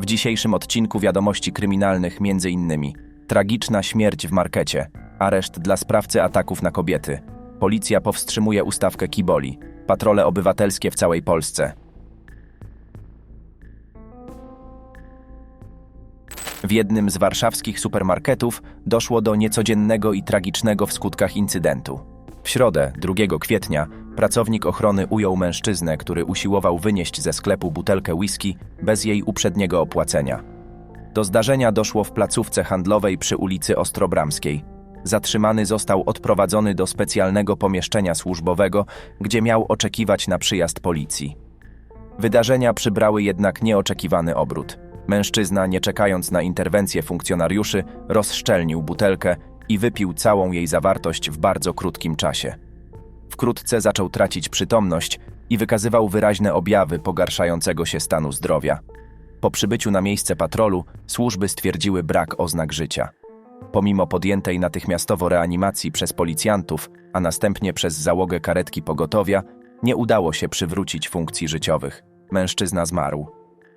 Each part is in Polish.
W dzisiejszym odcinku wiadomości kryminalnych m.in. tragiczna śmierć w markecie, areszt dla sprawcy ataków na kobiety, policja powstrzymuje ustawkę Kiboli, patrole obywatelskie w całej Polsce. W jednym z warszawskich supermarketów doszło do niecodziennego i tragicznego w skutkach incydentu. Środę, 2 kwietnia, pracownik ochrony ujął mężczyznę, który usiłował wynieść ze sklepu butelkę whisky bez jej uprzedniego opłacenia. Do zdarzenia doszło w placówce handlowej przy ulicy Ostrobramskiej. Zatrzymany został odprowadzony do specjalnego pomieszczenia służbowego, gdzie miał oczekiwać na przyjazd policji. Wydarzenia przybrały jednak nieoczekiwany obrót. Mężczyzna, nie czekając na interwencję funkcjonariuszy, rozszczelnił butelkę i wypił całą jej zawartość w bardzo krótkim czasie. Wkrótce zaczął tracić przytomność i wykazywał wyraźne objawy pogarszającego się stanu zdrowia. Po przybyciu na miejsce patrolu służby stwierdziły brak oznak życia. Pomimo podjętej natychmiastowo reanimacji przez policjantów, a następnie przez załogę karetki pogotowia, nie udało się przywrócić funkcji życiowych. Mężczyzna zmarł.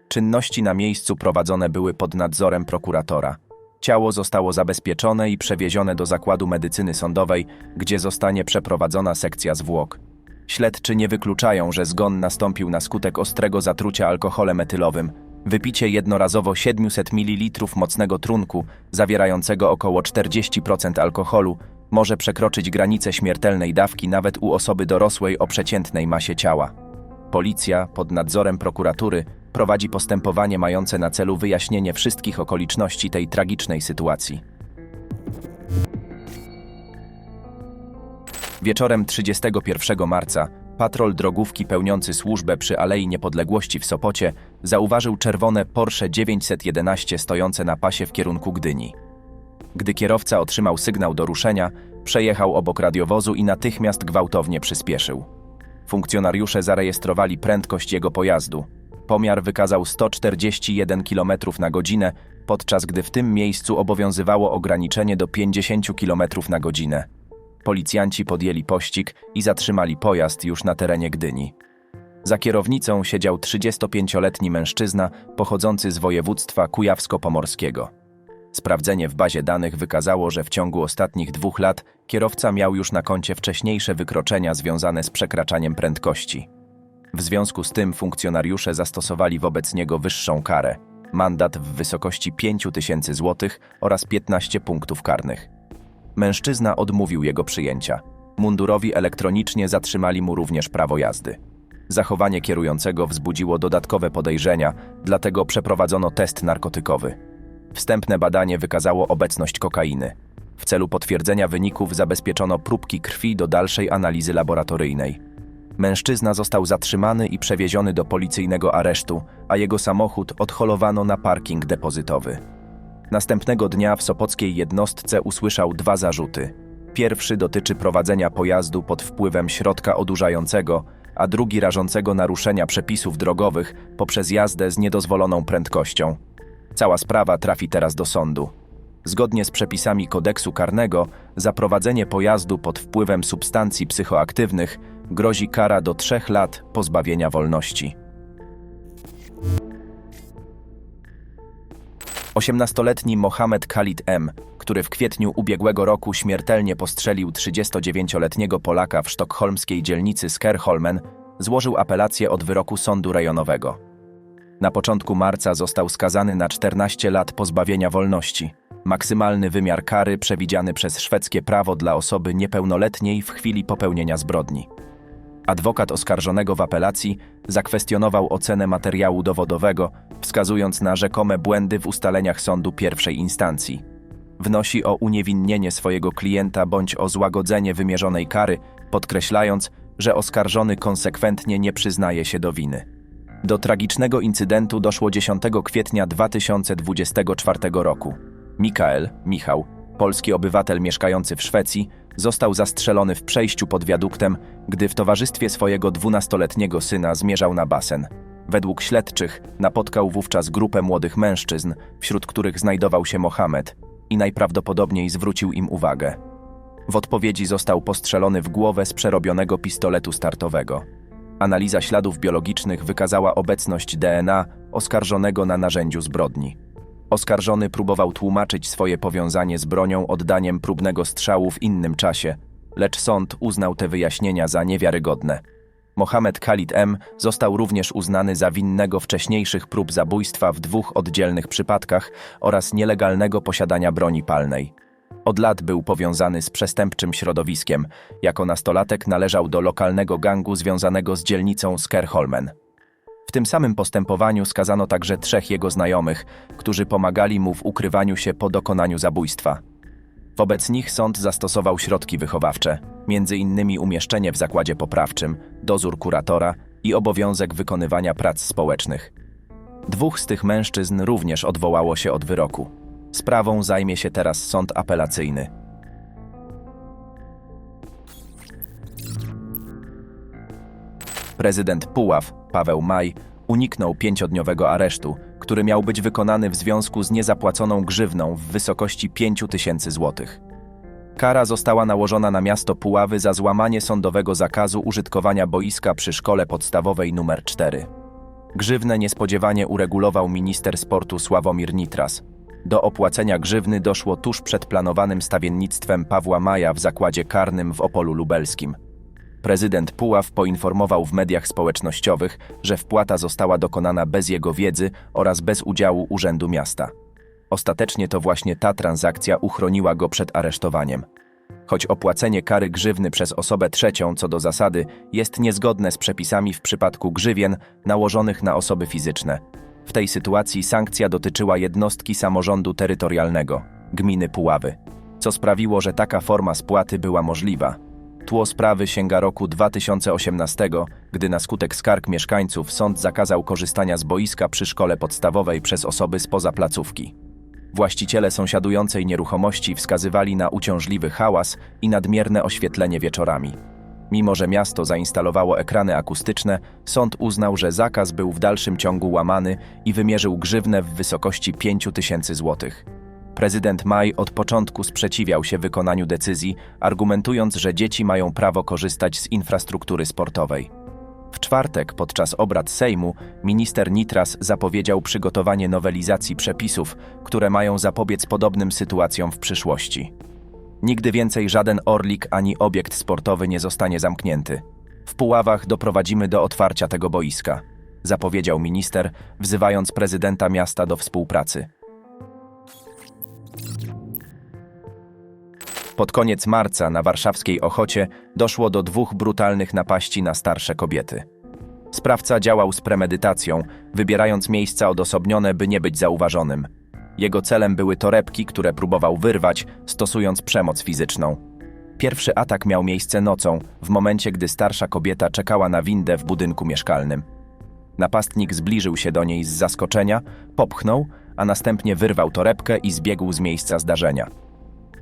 Czynności na miejscu prowadzone były pod nadzorem prokuratora. Ciało zostało zabezpieczone i przewiezione do zakładu medycyny sądowej, gdzie zostanie przeprowadzona sekcja zwłok. Śledczy nie wykluczają, że zgon nastąpił na skutek ostrego zatrucia alkoholem etylowym. Wypicie jednorazowo 700 ml mocnego trunku, zawierającego około 40% alkoholu, może przekroczyć granicę śmiertelnej dawki nawet u osoby dorosłej o przeciętnej masie ciała. Policja, pod nadzorem prokuratury, prowadzi postępowanie mające na celu wyjaśnienie wszystkich okoliczności tej tragicznej sytuacji. Wieczorem 31 marca patrol drogówki pełniący służbę przy Alei Niepodległości w Sopocie zauważył czerwone Porsche 911 stojące na pasie w kierunku Gdyni. Gdy kierowca otrzymał sygnał do ruszenia, przejechał obok radiowozu i natychmiast gwałtownie przyspieszył. Funkcjonariusze zarejestrowali prędkość jego pojazdu. Pomiar wykazał 141 km na godzinę, podczas gdy w tym miejscu obowiązywało ograniczenie do 50 km na godzinę. Policjanci podjęli pościg i zatrzymali pojazd już na terenie Gdyni. Za kierownicą siedział 35-letni mężczyzna pochodzący z województwa kujawsko-pomorskiego. Sprawdzenie w bazie danych wykazało, że w ciągu ostatnich dwóch lat kierowca miał już na koncie wcześniejsze wykroczenia związane z przekraczaniem prędkości. W związku z tym funkcjonariusze zastosowali wobec niego wyższą karę mandat w wysokości 5 tysięcy złotych oraz 15 punktów karnych. Mężczyzna odmówił jego przyjęcia. Mundurowi elektronicznie zatrzymali mu również prawo jazdy. Zachowanie kierującego wzbudziło dodatkowe podejrzenia, dlatego przeprowadzono test narkotykowy. Wstępne badanie wykazało obecność kokainy. W celu potwierdzenia wyników zabezpieczono próbki krwi do dalszej analizy laboratoryjnej. Mężczyzna został zatrzymany i przewieziony do policyjnego aresztu, a jego samochód odholowano na parking depozytowy. Następnego dnia w sopockiej jednostce usłyszał dwa zarzuty. Pierwszy dotyczy prowadzenia pojazdu pod wpływem środka odurzającego, a drugi rażącego naruszenia przepisów drogowych poprzez jazdę z niedozwoloną prędkością. Cała sprawa trafi teraz do sądu. Zgodnie z przepisami kodeksu karnego, za prowadzenie pojazdu pod wpływem substancji psychoaktywnych grozi kara do trzech lat pozbawienia wolności. 18-letni Mohamed Khalid M., który w kwietniu ubiegłego roku śmiertelnie postrzelił 39-letniego Polaka w sztokholmskiej dzielnicy Skerholmen, złożył apelację od wyroku sądu rejonowego. Na początku marca został skazany na 14 lat pozbawienia wolności. Maksymalny wymiar kary przewidziany przez szwedzkie prawo dla osoby niepełnoletniej w chwili popełnienia zbrodni. Adwokat oskarżonego w apelacji zakwestionował ocenę materiału dowodowego, wskazując na rzekome błędy w ustaleniach sądu pierwszej instancji. Wnosi o uniewinnienie swojego klienta bądź o złagodzenie wymierzonej kary, podkreślając, że oskarżony konsekwentnie nie przyznaje się do winy. Do tragicznego incydentu doszło 10 kwietnia 2024 roku. Mikael, Michał, polski obywatel mieszkający w Szwecji, został zastrzelony w przejściu pod wiaduktem, gdy w towarzystwie swojego dwunastoletniego syna zmierzał na basen. Według śledczych napotkał wówczas grupę młodych mężczyzn, wśród których znajdował się Mohamed, i najprawdopodobniej zwrócił im uwagę. W odpowiedzi został postrzelony w głowę z przerobionego pistoletu startowego. Analiza śladów biologicznych wykazała obecność DNA oskarżonego na narzędziu zbrodni. Oskarżony próbował tłumaczyć swoje powiązanie z bronią oddaniem próbnego strzału w innym czasie, lecz sąd uznał te wyjaśnienia za niewiarygodne. Mohamed Khalid M. został również uznany za winnego wcześniejszych prób zabójstwa w dwóch oddzielnych przypadkach oraz nielegalnego posiadania broni palnej. Od lat był powiązany z przestępczym środowiskiem. Jako nastolatek należał do lokalnego gangu związanego z dzielnicą Skerholmen. W tym samym postępowaniu skazano także trzech jego znajomych, którzy pomagali mu w ukrywaniu się po dokonaniu zabójstwa. Wobec nich sąd zastosował środki wychowawcze, innymi umieszczenie w zakładzie poprawczym, dozór kuratora i obowiązek wykonywania prac społecznych. Dwóch z tych mężczyzn również odwołało się od wyroku. Sprawą zajmie się teraz sąd apelacyjny. Prezydent Puław, Paweł Maj, uniknął pięciodniowego aresztu, który miał być wykonany w związku z niezapłaconą grzywną w wysokości 5 tysięcy złotych. Kara została nałożona na miasto Puławy za złamanie sądowego zakazu użytkowania boiska przy szkole podstawowej nr 4. Grzywnę niespodziewanie uregulował minister sportu Sławomir Nitras. Do opłacenia grzywny doszło tuż przed planowanym stawiennictwem Pawła Maja w zakładzie karnym w Opolu Lubelskim. Prezydent Puław poinformował w mediach społecznościowych, że wpłata została dokonana bez jego wiedzy oraz bez udziału Urzędu Miasta. Ostatecznie to właśnie ta transakcja uchroniła go przed aresztowaniem. Choć opłacenie kary grzywny przez osobę trzecią co do zasady jest niezgodne z przepisami w przypadku grzywien nałożonych na osoby fizyczne. W tej sytuacji sankcja dotyczyła jednostki samorządu terytorialnego, gminy Puławy, co sprawiło, że taka forma spłaty była możliwa. Tło sprawy sięga roku 2018, gdy na skutek skarg mieszkańców sąd zakazał korzystania z boiska przy szkole podstawowej przez osoby spoza placówki. Właściciele sąsiadującej nieruchomości wskazywali na uciążliwy hałas i nadmierne oświetlenie wieczorami. Mimo, że miasto zainstalowało ekrany akustyczne, sąd uznał, że zakaz był w dalszym ciągu łamany i wymierzył grzywnę w wysokości 5 tysięcy złotych. Prezydent Maj od początku sprzeciwiał się wykonaniu decyzji, argumentując, że dzieci mają prawo korzystać z infrastruktury sportowej. W czwartek podczas obrad Sejmu minister Nitras zapowiedział przygotowanie nowelizacji przepisów, które mają zapobiec podobnym sytuacjom w przyszłości. Nigdy więcej żaden orlik ani obiekt sportowy nie zostanie zamknięty. W Puławach doprowadzimy do otwarcia tego boiska, zapowiedział minister, wzywając prezydenta miasta do współpracy. Pod koniec marca na warszawskiej Ochocie doszło do dwóch brutalnych napaści na starsze kobiety. Sprawca działał z premedytacją, wybierając miejsca odosobnione, by nie być zauważonym. Jego celem były torebki, które próbował wyrwać, stosując przemoc fizyczną. Pierwszy atak miał miejsce nocą, w momencie gdy starsza kobieta czekała na windę w budynku mieszkalnym. Napastnik zbliżył się do niej z zaskoczenia, popchnął, a następnie wyrwał torebkę i zbiegł z miejsca zdarzenia.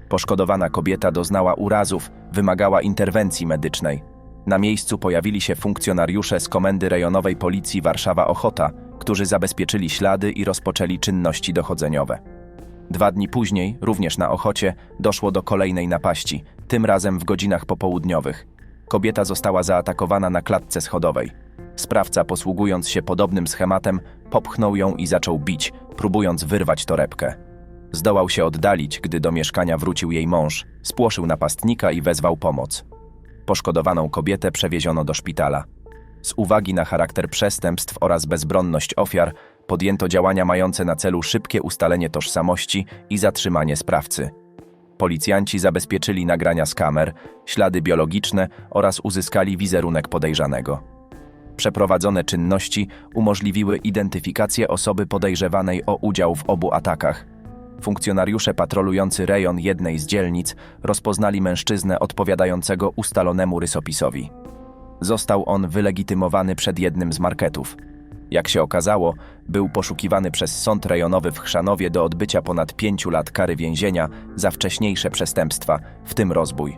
Poszkodowana kobieta doznała urazów, wymagała interwencji medycznej. Na miejscu pojawili się funkcjonariusze z Komendy Rejonowej Policji Warszawa-Ochota, którzy zabezpieczyli ślady i rozpoczęli czynności dochodzeniowe. Dwa dni później, również na Ochocie, doszło do kolejnej napaści, tym razem w godzinach popołudniowych. Kobieta została zaatakowana na klatce schodowej. Sprawca, posługując się podobnym schematem, popchnął ją i zaczął bić, próbując wyrwać torebkę. Zdołał się oddalić, gdy do mieszkania wrócił jej mąż, spłoszył napastnika i wezwał pomoc. Poszkodowaną kobietę przewieziono do szpitala. Z uwagi na charakter przestępstw oraz bezbronność ofiar, podjęto działania mające na celu szybkie ustalenie tożsamości i zatrzymanie sprawcy. Policjanci zabezpieczyli nagrania z kamer, ślady biologiczne oraz uzyskali wizerunek podejrzanego. Przeprowadzone czynności umożliwiły identyfikację osoby podejrzewanej o udział w obu atakach. Funkcjonariusze patrolujący rejon jednej z dzielnic rozpoznali mężczyznę odpowiadającego ustalonemu rysopisowi. Został on wylegitymowany przed jednym z marketów. Jak się okazało, był poszukiwany przez sąd rejonowy w Chrzanowie do odbycia ponad pięciu lat kary więzienia za wcześniejsze przestępstwa, w tym rozbój.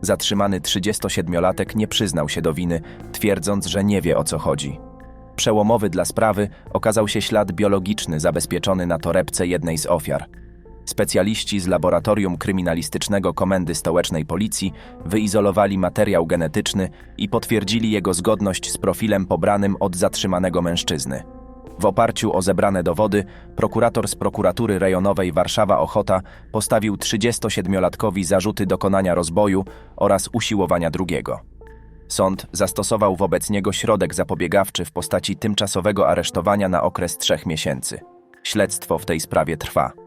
Zatrzymany 37-latek nie przyznał się do winy, twierdząc, że nie wie o co chodzi. Przełomowy dla sprawy okazał się ślad biologiczny zabezpieczony na torebce jednej z ofiar. Specjaliści z Laboratorium Kryminalistycznego Komendy Stołecznej Policji wyizolowali materiał genetyczny i potwierdzili jego zgodność z profilem pobranym od zatrzymanego mężczyzny. W oparciu o zebrane dowody, prokurator z prokuratury rejonowej Warszawa-Ochota postawił 37-latkowi zarzuty dokonania rozboju oraz usiłowania drugiego. Sąd zastosował wobec niego środek zapobiegawczy w postaci tymczasowego aresztowania na okres trzech miesięcy. Śledztwo w tej sprawie trwa.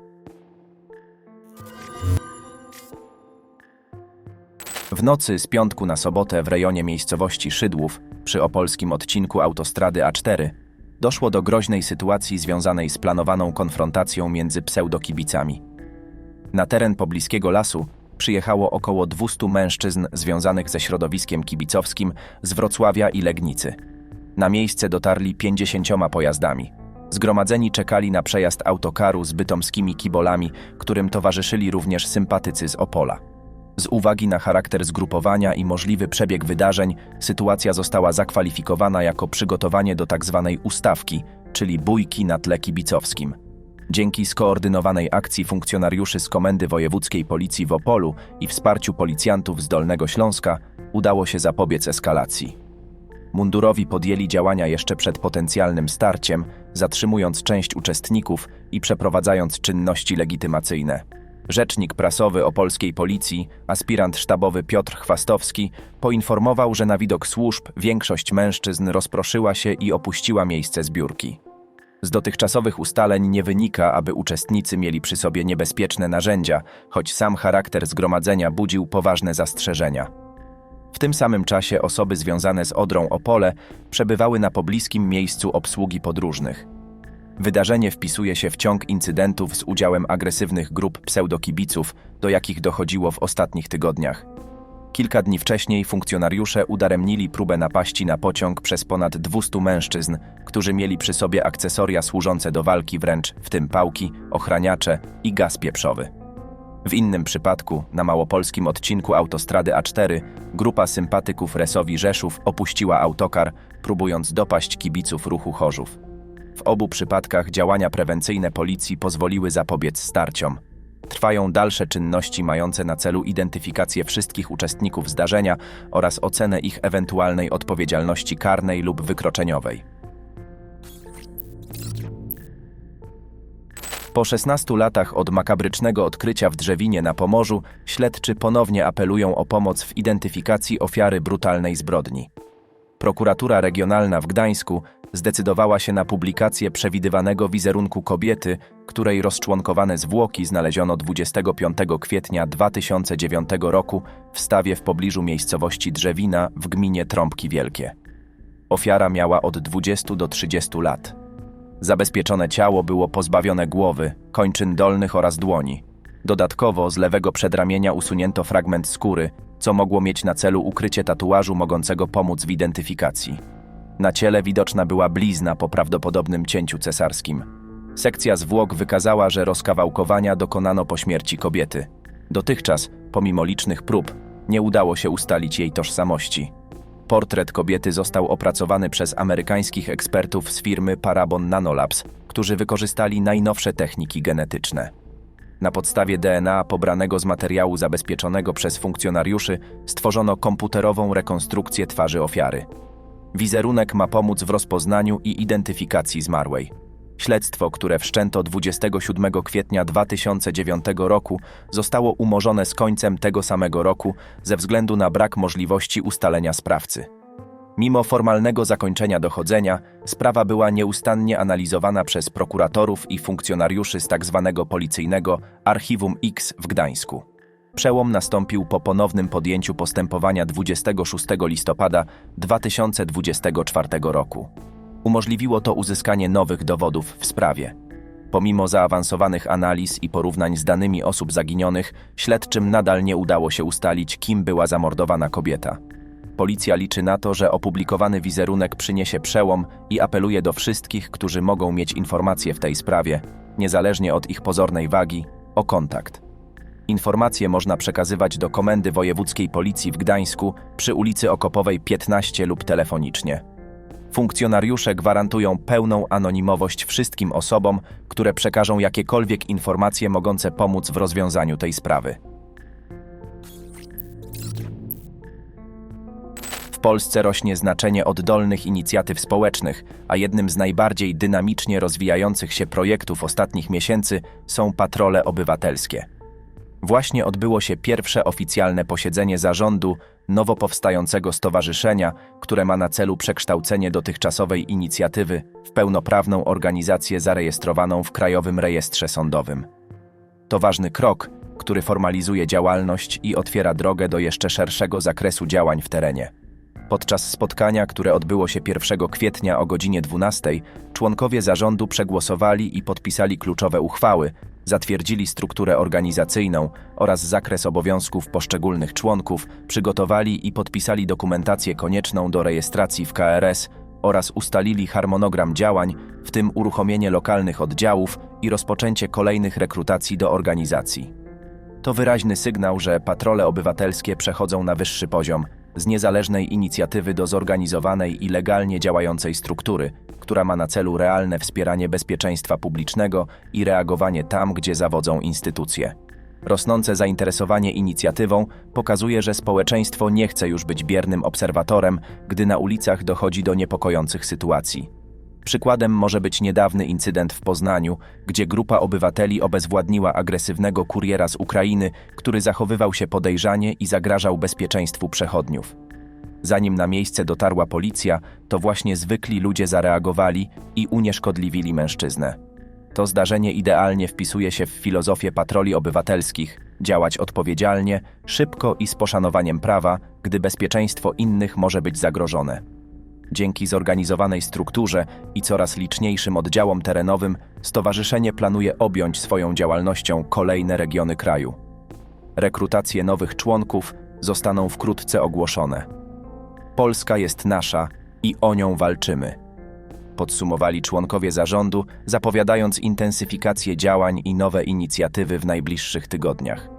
W nocy z piątku na sobotę w rejonie miejscowości Szydłów, przy opolskim odcinku autostrady A4, doszło do groźnej sytuacji związanej z planowaną konfrontacją między pseudokibicami. Na teren pobliskiego lasu przyjechało około 200 mężczyzn związanych ze środowiskiem kibicowskim z Wrocławia i Legnicy. Na miejsce dotarli 50 pojazdami. Zgromadzeni czekali na przejazd autokaru z bytomskimi kibolami, którym towarzyszyli również sympatycy z Opola. Z uwagi na charakter zgrupowania i możliwy przebieg wydarzeń, sytuacja została zakwalifikowana jako przygotowanie do tzw. ustawki, czyli bójki na tle kibicowskim. Dzięki skoordynowanej akcji funkcjonariuszy z Komendy Wojewódzkiej Policji w Opolu i wsparciu policjantów z Dolnego Śląska udało się zapobiec eskalacji. Mundurowi podjęli działania jeszcze przed potencjalnym starciem, zatrzymując część uczestników i przeprowadzając czynności legitymacyjne. Rzecznik prasowy opolskiej policji, aspirant sztabowy Piotr Chwastowski, poinformował, że na widok służb większość mężczyzn rozproszyła się i opuściła miejsce zbiórki. Z dotychczasowych ustaleń nie wynika, aby uczestnicy mieli przy sobie niebezpieczne narzędzia, choć sam charakter zgromadzenia budził poważne zastrzeżenia. W tym samym czasie osoby związane z Odrą Opole przebywały na pobliskim miejscu obsługi podróżnych. Wydarzenie wpisuje się w ciąg incydentów z udziałem agresywnych grup pseudokibiców, do jakich dochodziło w ostatnich tygodniach. Kilka dni wcześniej funkcjonariusze udaremnili próbę napaści na pociąg przez ponad 200 mężczyzn, którzy mieli przy sobie akcesoria służące do walki wręcz, w tym pałki, ochraniacze i gaz pieprzowy. W innym przypadku, na małopolskim odcinku autostrady A4, grupa sympatyków Resowi Rzeszów opuściła autokar, próbując dopaść kibiców ruchu Chorzów. W obu przypadkach działania prewencyjne policji pozwoliły zapobiec starciom. Trwają dalsze czynności mające na celu identyfikację wszystkich uczestników zdarzenia oraz ocenę ich ewentualnej odpowiedzialności karnej lub wykroczeniowej. Po 16 latach od makabrycznego odkrycia w Drzewinie na Pomorzu, śledczy ponownie apelują o pomoc w identyfikacji ofiary brutalnej zbrodni. Prokuratura Regionalna w Gdańsku zdecydowała się na publikację przewidywanego wizerunku kobiety, której rozczłonkowane zwłoki znaleziono 25 kwietnia 2009 roku w stawie w pobliżu miejscowości Drzewina w gminie Trąbki Wielkie. Ofiara miała od 20 do 30 lat. Zabezpieczone ciało było pozbawione głowy, kończyn dolnych oraz dłoni. Dodatkowo z lewego przedramienia usunięto fragment skóry, co mogło mieć na celu ukrycie tatuażu mogącego pomóc w identyfikacji. Na ciele widoczna była blizna po prawdopodobnym cięciu cesarskim. Sekcja zwłok wykazała, że rozkawałkowania dokonano po śmierci kobiety. Dotychczas, pomimo licznych prób, nie udało się ustalić jej tożsamości. Portret kobiety został opracowany przez amerykańskich ekspertów z firmy Parabon Nanolabs, którzy wykorzystali najnowsze techniki genetyczne. Na podstawie DNA pobranego z materiału zabezpieczonego przez funkcjonariuszy stworzono komputerową rekonstrukcję twarzy ofiary. Wizerunek ma pomóc w rozpoznaniu i identyfikacji zmarłej. Śledztwo, które wszczęto 27 kwietnia 2009 roku, zostało umorzone z końcem tego samego roku ze względu na brak możliwości ustalenia sprawcy. Mimo formalnego zakończenia dochodzenia, sprawa była nieustannie analizowana przez prokuratorów i funkcjonariuszy z tzw. policyjnego Archiwum X w Gdańsku. Przełom nastąpił po ponownym podjęciu postępowania 26 listopada 2024 roku. Umożliwiło to uzyskanie nowych dowodów w sprawie. Pomimo zaawansowanych analiz i porównań z danymi osób zaginionych, śledczym nadal nie udało się ustalić, kim była zamordowana kobieta. Policja liczy na to, że opublikowany wizerunek przyniesie przełom i apeluje do wszystkich, którzy mogą mieć informacje w tej sprawie, niezależnie od ich pozornej wagi, o kontakt. Informacje można przekazywać do Komendy Wojewódzkiej Policji w Gdańsku przy ulicy Okopowej 15 lub telefonicznie Funkcjonariusze gwarantują pełną anonimowość wszystkim osobom, które przekażą jakiekolwiek informacje mogące pomóc w rozwiązaniu tej sprawy. W Polsce rośnie znaczenie oddolnych inicjatyw społecznych, a jednym z najbardziej dynamicznie rozwijających się projektów ostatnich miesięcy są patrole obywatelskie. Właśnie odbyło się pierwsze oficjalne posiedzenie zarządu nowo powstającego stowarzyszenia, które ma na celu przekształcenie dotychczasowej inicjatywy w pełnoprawną organizację zarejestrowaną w Krajowym Rejestrze Sądowym. To ważny krok, który formalizuje działalność i otwiera drogę do jeszcze szerszego zakresu działań w terenie. Podczas spotkania, które odbyło się 1 kwietnia o godzinie 12, członkowie zarządu przegłosowali i podpisali kluczowe uchwały, zatwierdzili strukturę organizacyjną oraz zakres obowiązków poszczególnych członków, przygotowali i podpisali dokumentację konieczną do rejestracji w KRS oraz ustalili harmonogram działań, w tym uruchomienie lokalnych oddziałów i rozpoczęcie kolejnych rekrutacji do organizacji. To wyraźny sygnał, że patrole obywatelskie przechodzą na wyższy poziom, z niezależnej inicjatywy do zorganizowanej i legalnie działającej struktury, która ma na celu realne wspieranie bezpieczeństwa publicznego i reagowanie tam, gdzie zawodzą instytucje. Rosnące zainteresowanie inicjatywą pokazuje, że społeczeństwo nie chce już być biernym obserwatorem, gdy na ulicach dochodzi do niepokojących sytuacji. Przykładem może być niedawny incydent w Poznaniu, gdzie grupa obywateli obezwładniła agresywnego kuriera z Ukrainy, który zachowywał się podejrzanie i zagrażał bezpieczeństwu przechodniów. Zanim na miejsce dotarła policja, to właśnie zwykli ludzie zareagowali i unieszkodliwili mężczyznę. To zdarzenie idealnie wpisuje się w filozofię patroli obywatelskich działać odpowiedzialnie, szybko i z poszanowaniem prawa, gdy bezpieczeństwo innych może być zagrożone. Dzięki zorganizowanej strukturze i coraz liczniejszym oddziałom terenowym, stowarzyszenie planuje objąć swoją działalnością kolejne regiony kraju. Rekrutacje nowych członków zostaną wkrótce ogłoszone. Polska jest nasza i o nią walczymy. Podsumowali członkowie zarządu, zapowiadając intensyfikację działań i nowe inicjatywy w najbliższych tygodniach.